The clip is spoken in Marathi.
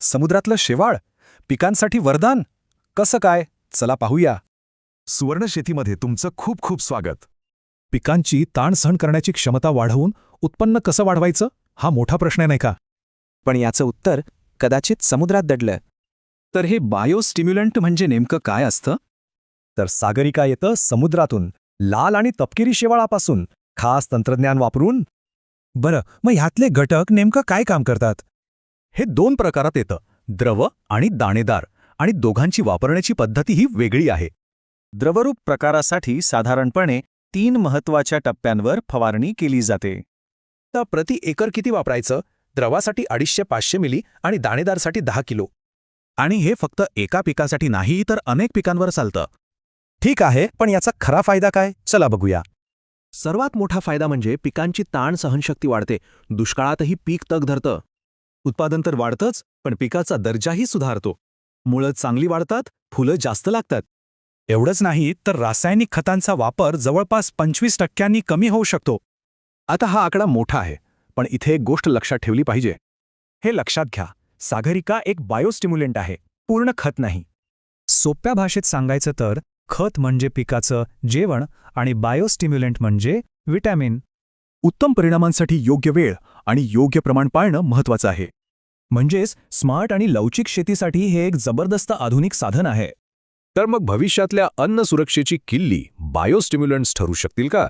समुद्रातलं शेवाळ? पिकांसाठी वरदान? कसं काय? चला पाहूया. सुवर्ण शेतीमध्ये तुमचं खूप खूप स्वागत. पिकांची ताण सहन करण्याची क्षमता वाढवून उत्पन्न कसं वाढवायचं? हा मोठा प्रश्न आहे नाही का? पण याचं उत्तर कदाचित समुद्रात दडलं. तर हे बायोस्टिम्युलंट म्हणजे नेमकं काय असतं? तर सागरिका येतं समुद्रातून लाल आणि तपकिरी शेवाळापासून खास तंत्रज्ञान वापरून. बरं मग ह्यातले घटक नेमकं काय काम करतात? हे दोन प्रकारात येतं. द्रव आणि दाणेदार आणि दोघांची वापरण्याची पद्धतीही वेगळी आहे. द्रवरूप प्रकारासाठी साधारणपणे तीन महत्त्वाच्या टप्प्यांवर फवारणी केली जाते. तर प्रति एकर किती वापरायचं? द्रवासाठी अडीचशे पाचशे मिली आणि दाणेदारसाठी दहा किलो. आणि हे फक्त एका पिकासाठी नाही तर अनेक पिकांवर चालतं. ठीक आहे पण याचा खरा फायदा काय? चला बघूया. सर्वात मोठा फायदा म्हणजे पिकांची ताण सहनशक्ती वाढते. दुष्काळातही पीक तग धरतं. उत्पादन तर वाढतंच पण पिकाचा दर्जाही सुधारतो. मुळं चांगली वाढतात फुलं जास्त लागतात. एवढंच नाही तर रासायनिक खतांचा वापर जवळपास पंचवीस टक्क्यांनी कमी होऊ शकतो. आता हा आकडा मोठा आहे पण इथे एक गोष्ट लक्षात ठेवली पाहिजे. हे लक्षात घ्या सागरिका एक बायोस्टिम्युलेंट आहे पूर्ण खत नाही. सोप्या भाषेत सांगायचं तर खत म्हणजे पिकाचं जेवण आणि बायोस्टिम्युलेंट म्हणजे विटॅमिन उत्तम परिणामांसाठी योग्य वेळ आणि योग्य प्रमाण पाळणं महत्वाचं आहे. म्हणजेच स्मार्ट आणि लवचिक शेतीसाठी हे एक जबरदस्त आधुनिक साधन आहे. तर मग भविष्यातल्या अन्न सुरक्षेची किल्ली बायोस्टिम्युलंट्स ठरू शकतील का?